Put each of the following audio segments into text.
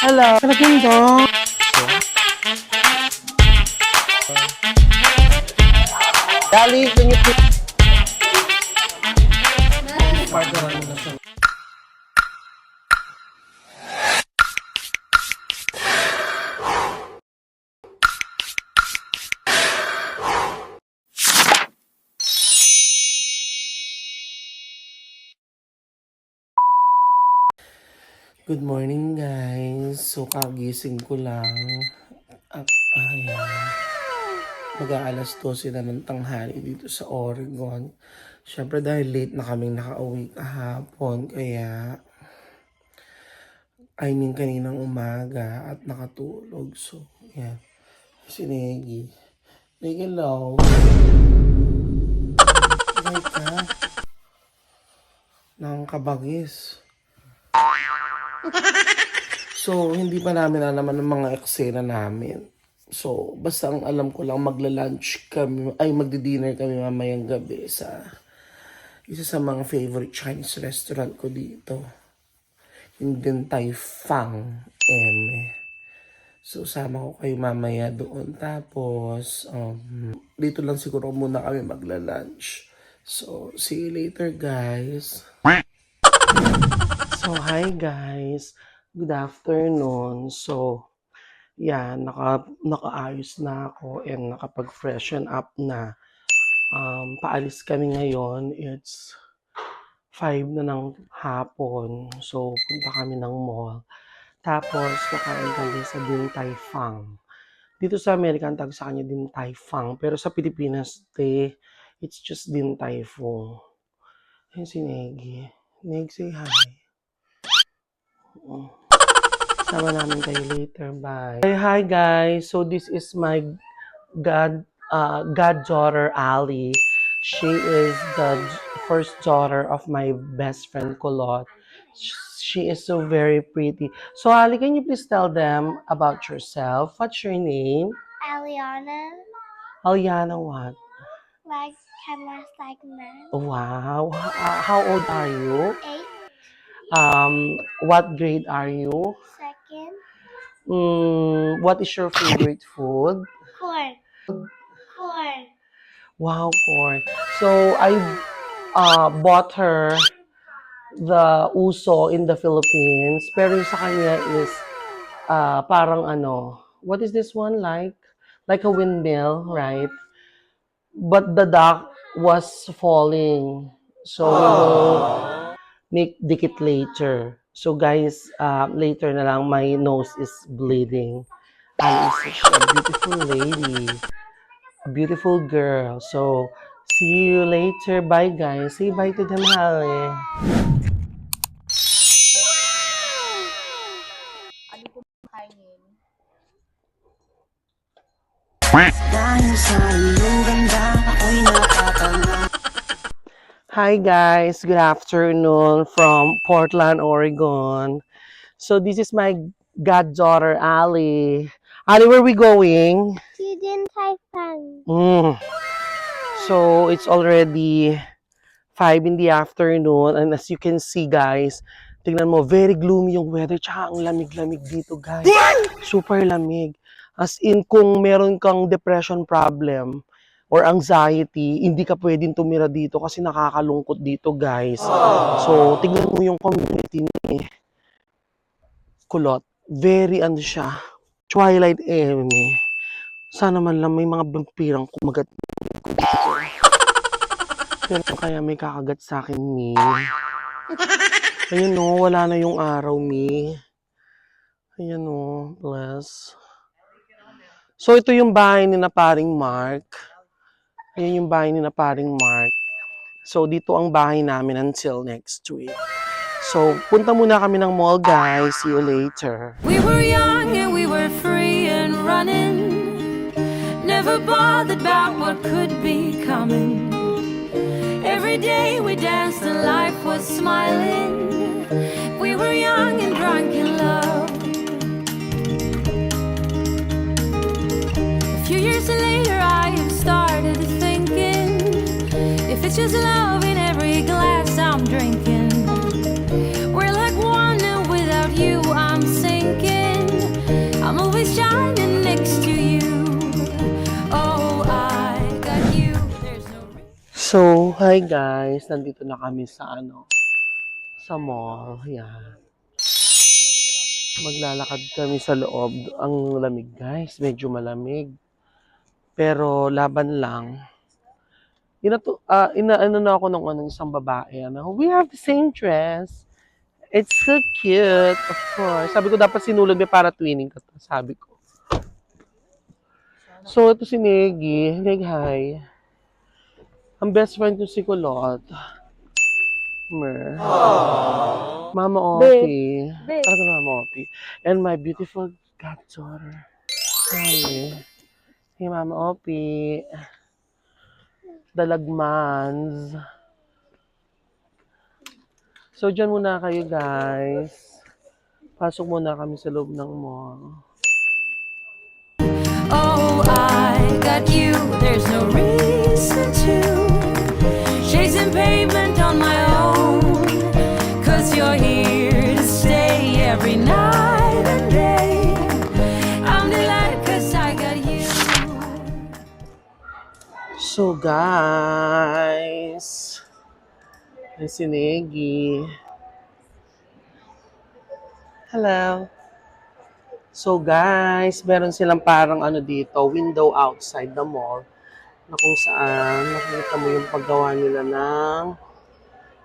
Hello. Maganda. Dali, can you please... Good morning guys. So kagising ko lang. At ayan. Mag-aalas 12 na ng tanghali dito sa Oregon. Siyempre dahil late na kaming nakauwi kahapon. Kaya I mean kaninang umaga at nakatulog. So, yan. Si Negi. Negi, hello. Ay ka. Nang kabagis. So, hindi pa namin alam ang mga eksena namin. So, basta ang alam ko lang, magla-lunch kami, ay magdi-dinner kami mamayang gabi sa isa sa mga favorite Chinese restaurant ko dito. Yung Din Tai Fang Eme. So, sama ko kayo mamaya doon. Tapos, um, dito lang siguro muna kami magla-lunch. So, see you later, guys. So, hi guys. Good afternoon. So, yan, naka, nakaayos na ako and nakapag-freshen up na. Um, paalis kami ngayon. It's 5 na ng hapon. So, punta kami ng mall. Tapos, nakain kami sa Din Tai Fang. Dito sa Amerika, ang tawag sa kanya Din Tai Fang. Pero sa Pilipinas, te, it's just Din Tai Fung. Ayun si Negi. Neg, say hi. Oo. Sama namin kayo later. Bye. Hi, hi guys. So this is my god uh, goddaughter Ali. She is the first daughter of my best friend Kulot. She is so very pretty. So Ali, can you please tell them about yourself? What's your name? Aliana, Aliana what? like chemist like man. Wow. How old are you? Eight, Um, what grade are you? second, Mm, what is your favorite food? corn, corn. Wow, corn. So I uh, bought her the uso in the Philippines. Pero yung sa kanya is uh, parang ano, what is this one like? Like a windmill, right? But the duck was falling. So we will make dikit later. So guys, uh, later na lang, my nose is bleeding. Ali is such a beautiful lady. A beautiful girl. So, see you later. Bye guys. Say bye to them, Hale. Dahil sa iyong ganda, ako'y nakatanga Hi guys, good afternoon from Portland, Oregon. So this is my goddaughter, Ali. Ali, where are we going? Student Taifang. Mm. So it's already 5 in the afternoon and as you can see guys, tingnan mo, very gloomy yung weather tsaka ang lamig-lamig dito guys. Super lamig. As in, kung meron kang depression problem or anxiety, hindi ka pwedeng tumira dito kasi nakakalungkot dito guys. So, tingnan mo yung community ni Kulot. Very ano siya, Twilight Eme. Sana man lang may mga vampirang kumagat pero kaya may kakagat sa akin, Mi. Ayun no, wala na yung araw, Mi. Ayan no, bless. So, ito yung bahay ni na paring Mark. Ayan yung bahay ni na paring Mark. So, dito ang bahay namin until next week. So, punta muna kami ng mall, guys. See you later. We were young and we were free and running. Never bothered about what could be coming. Every day we danced and life was smiling. We were young and drunk in love. A few years later, just love in every glass I'm drinking. We're like one, without you, I'm sinking. I'm always shining next to you. Oh, I got you. There's no. So, hi guys. Nandito na kami sa ano, sa mall. Yan. Maglalakad kami sa loob. Ang lamig guys. Medyo malamig. Pero laban lang. Inato, ah inaano na ako ng ano, isang babae. Ano, we have the same dress. It's so cute. Of course. Sabi ko dapat sinulog niya para twinning ka to. Sabi ko. So, ito si Negi. Neg, hi. Ang best friend ko si Kulot. Mer. Mama Opi. Ano na Mama Opi? And my beautiful goddaughter. Sally. Hey, Mama Opi. Dalagmans. So, dyan muna kayo, guys. Pasok muna kami sa loob ng mall. Oh, I got you. There's no reason to So, guys. Ay, si Negi. Hello. So, guys, meron silang parang ano dito, window outside the mall na kung saan nakikita mo yung paggawa nila ng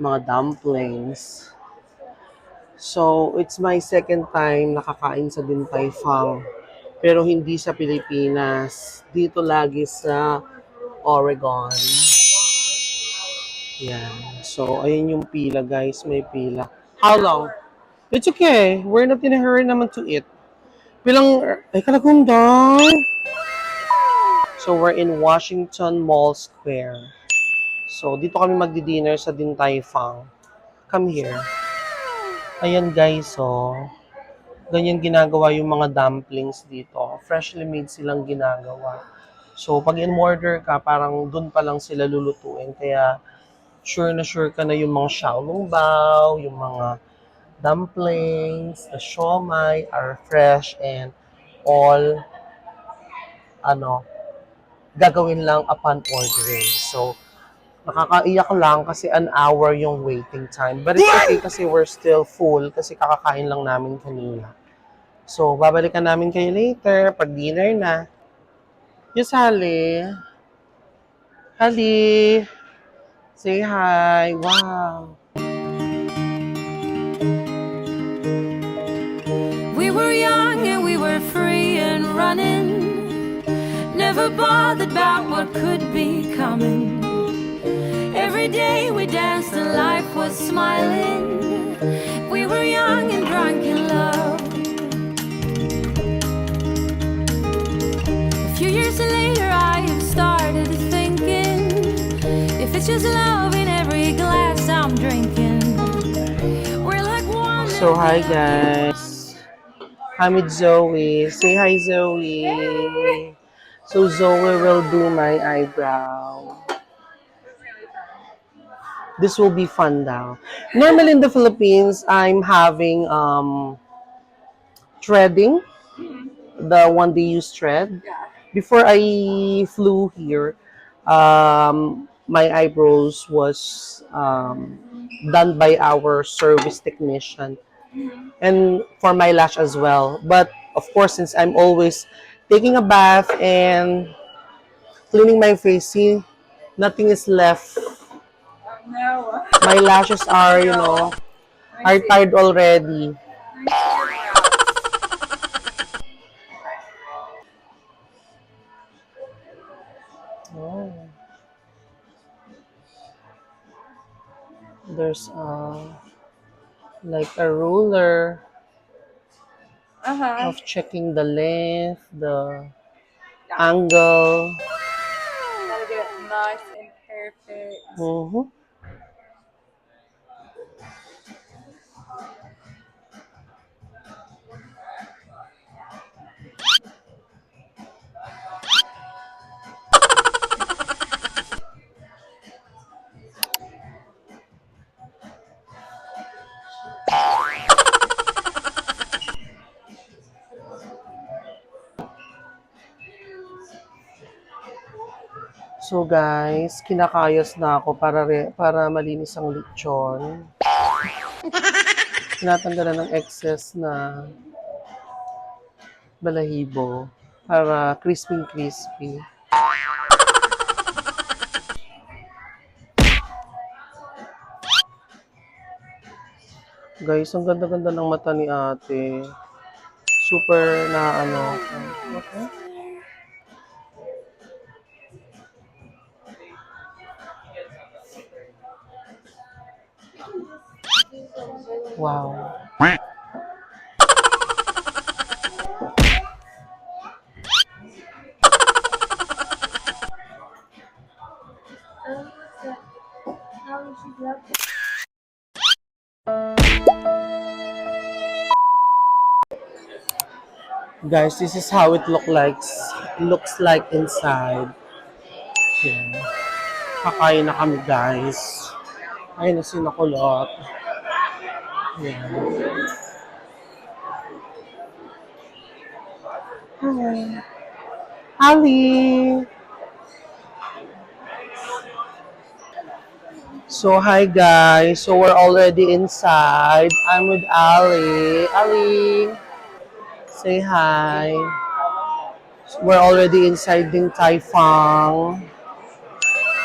mga dumplings. So, it's my second time nakakain sa Din Tai Fung. Pero hindi sa Pilipinas. Dito lagi sa Oregon. Yan. So, ayun yung pila, guys. May pila. How long? It's okay. We're not in a hurry naman to eat. Bilang, ay kalagundang. So, we're in Washington Mall Square. So, dito kami magdi-dinner sa Din Tai Fung. Come here. Ayan, guys, so. Ganyan ginagawa yung mga dumplings dito. Freshly made silang ginagawa. So, pag in-order ka, parang dun pa lang sila lulutuin. Kaya, sure na sure ka na yung mga xiaolongbao, yung mga dumplings, the siomai are fresh and all, ano, gagawin lang upon ordering. So, nakakaiyak lang kasi an hour yung waiting time. But it's okay kasi we're still full kasi kakakain lang namin kanina. So, babalikan namin kayo later pag dinner na. Yes, Hali. Hali. Say hi. Wow. We were young and we were free and running. Never bothered about what could be coming. Every day we danced and life was smiling. We were young and drunk in love. Few years later, I have started thinking if it's just love in every glass I'm drinking. We're like one. So, hi guys. I'm with Zoe. Say hi, Zoe. So, Zoe will do my eyebrow. This will be fun now. Normally in the Philippines, I'm having um, threading. The one they use thread. Before I flew here, um, my eyebrows was um, done by our service technician and for my lash as well. But of course, since I'm always taking a bath and cleaning my face, see, nothing is left. No. My lashes are, you know, are tired already. There's uh, like a ruler Uh-huh. of checking the length, the angle. Gotta get it nice and perfect. Mhm. So guys, kinakayos na ako para re- para malinis ang lechon. Tinatanggalan ng excess na balahibo para crispy crispy. Guys, ang ganda-ganda ng mata ni ate. Super na ano. Okay. Wow. Guys, this is how it look like looks like inside. Yan. Kakain na kami, guys. Ayun na sinakulot. Yan. Hi. Ali. So, hi guys. So, we're already inside. I'm with Ali. Ali. Say hi. We're already inside Ding Tai Fang.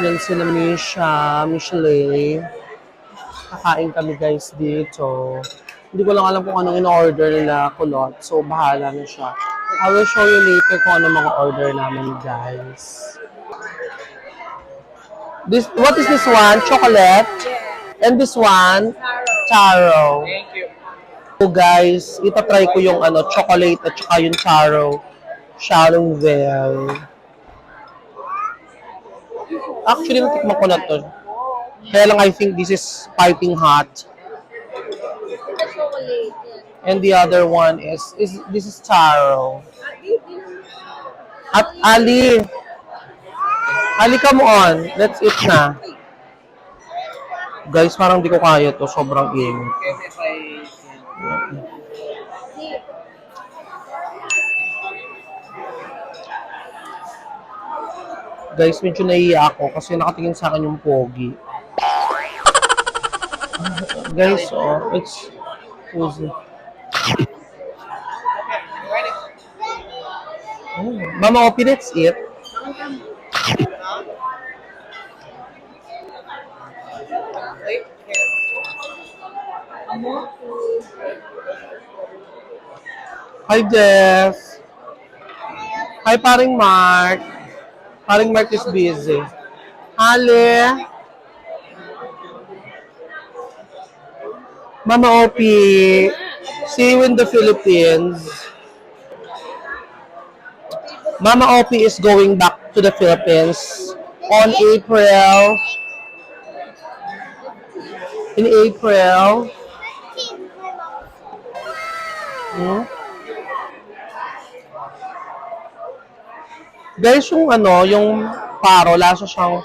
Yan sila Michelle. Kakain kami guys dito. Hindi ko lang alam kung anong in-order nila kulot. So, bahala na siya. I will show you later kung ano mga order namin guys. This, what is this one? Chocolate? And this one? Taro. Thank you. So guys, itatry ko yung ano, chocolate at saka yung taro. Sharonville. Actually, natikman ko na to. Kaya I think this is piping hot. And the other one is, is this is taro. At Ali, Ali, come on. Let's eat na. Guys, parang di ko kaya to. Sobrang init. Guys, medyo naiiyak ako kasi nakatingin sa akin yung pogi. Guys, oh, it's who's Oh, Mama Opi, let's eat. Hi, Jess. Hi, paring Mark. Paring Mark is busy. Ale. Mama Opi. See you in the Philippines. Mama Opi is going back to the Philippines on April. In April. Hmm? Guys, yung ano, yung paro, lasa siyang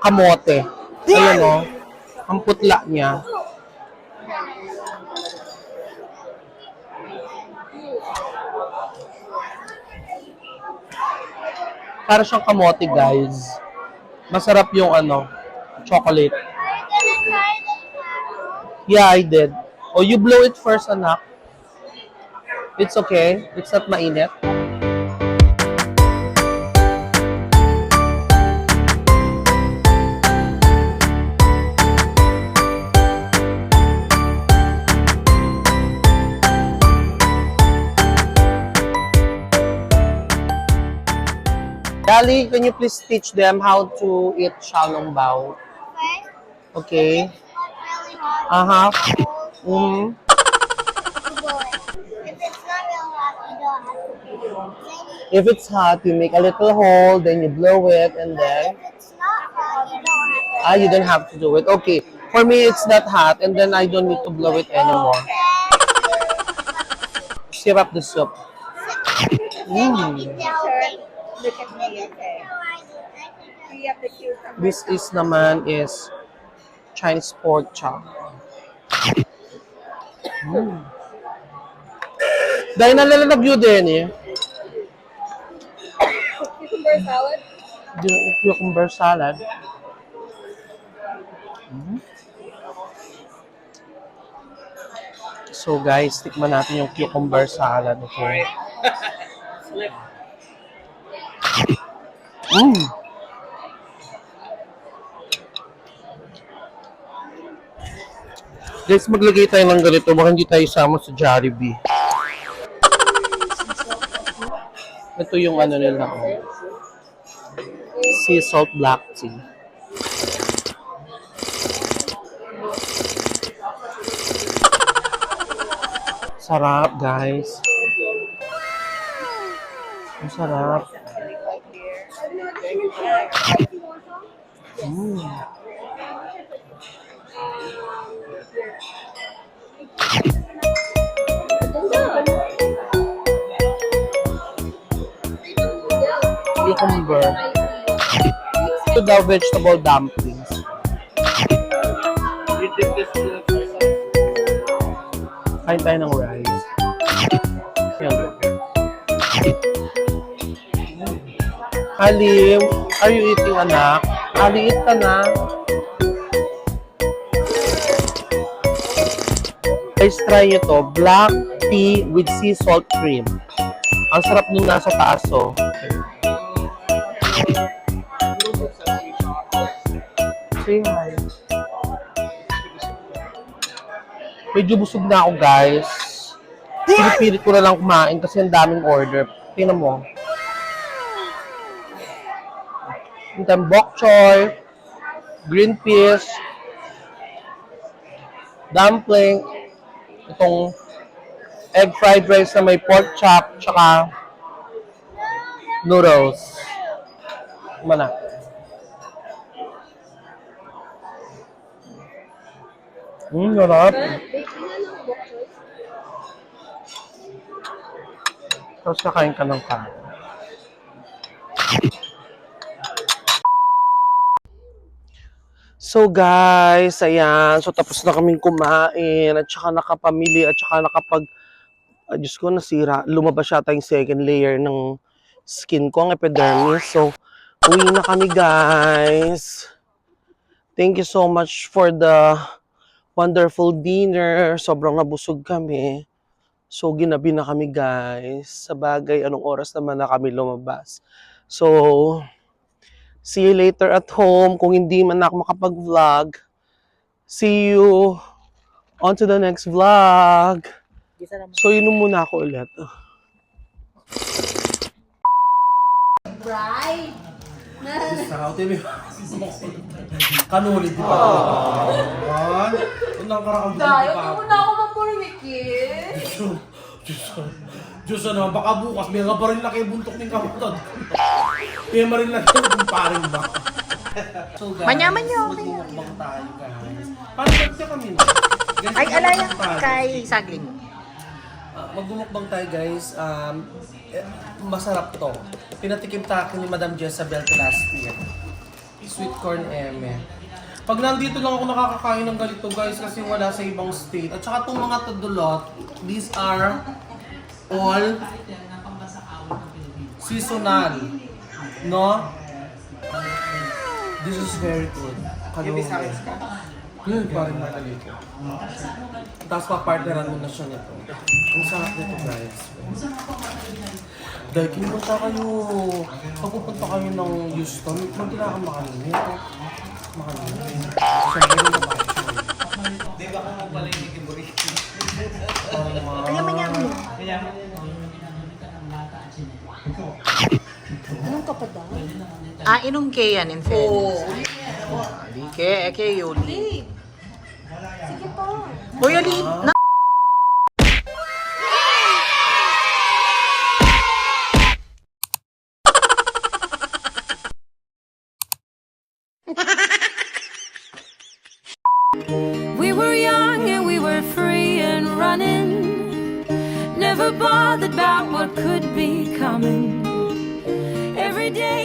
kamote. Ayun o. Ang putla niya. Para siyang kamote, guys. Masarap yung ano, chocolate. Yeah, I did. Oh, you blow it first, anak. It's okay. It's not mainit. Dali, can you please teach them how to eat xiaolong bao? Okay. hot. Uh-huh. Mm-hmm. If it's hot, you make a little hole, then you blow it, and then it's not hot, you don't have to. ah, you don't have to do it. Okay. For me, it's not hot, and then I don't need to blow it anymore. Stir up the soup. Mm. Look at me, okay. We have the cucumber. This is naman is Chinese pork chop. Mm. Dahil nalalagyo din eh. Cucumber salad. Yung cucumber salad. Mm. So guys, tikman natin yung cucumber salad. Okay. Mm. Guys, maglagay tayo ng ganito. Baka hindi tayo sama sa Jollibee. Ito yung ano nila. Sea salt black tea. Sarap, guys. Ang sarap. Mm. Cucumber. Ito daw vegetable dumplings. Kain tayo ng rice. Yan. Alim, are you eating anak? Ali, eat ka na. Guys, try nyo to. Black tea with sea salt cream. Ang sarap nung nasa taas, oh. Say hi. Medyo busog na ako, guys. Pinipilit ko na lang kumain kasi ang daming order. Tingnan mo. Yung bok choy, green peas, dumpling, itong egg fried rice na may pork chop, tsaka noodles. Mana? Hmm, sarap. Tapos kakain ka ng kanin. So guys, ayan. So tapos na kaming kumain at saka nakapamili at saka nakapag ah, Diyos ko, nasira. Lumabas yata yung second layer ng skin ko, ang epidermis. So, uwi na kami guys. Thank you so much for the wonderful dinner. Sobrang nabusog kami. So, ginabi na kami guys. Sa bagay, anong oras naman na kami lumabas. So, see you later at home. Kung hindi man ako makapag-vlog, see you on to the next vlog. So, yun muna ako ulit. Kanuli, di ba? Ah. Unang karakang Tayo, di mo na ako mapurmikit. Diyos ano, baka bukas may nga pa rin laki yung buntok ng kamatod. May ma rin laki yung paring ba? So guys, Manyaman nyo, okay. Magmukbang tayo guys. Paano ba kami na? Guys, Ay, alaya magmumukbang tayo. kay Sagling. Ah, Magmumukbang tayo guys. Um, eh, masarap to. Pinatikim akin ni Madam Jezabel last year. Sweet corn eme. Pag nandito lang ako nakakakain ng ganito guys kasi wala sa ibang state. At saka itong mga tudulot, these are all seasonal. No? This is very good. Kalungan. Yun, parang makalito. Tapos papartneran mo na siya nito. Ang sarap nito guys. Dahil kinupunta kayo, pag pupunta kayo ng Houston, magkila ka makalimit. Makalimit. Siyempre yung. Di ba kung pala yung kiburiki? Kaya manyaman mo. Anong kapag daw? Ah, inom ke yan in fairness. Oh. Di ke, ke yuli. Sige pa. Hoy, ali, na Every day we danced.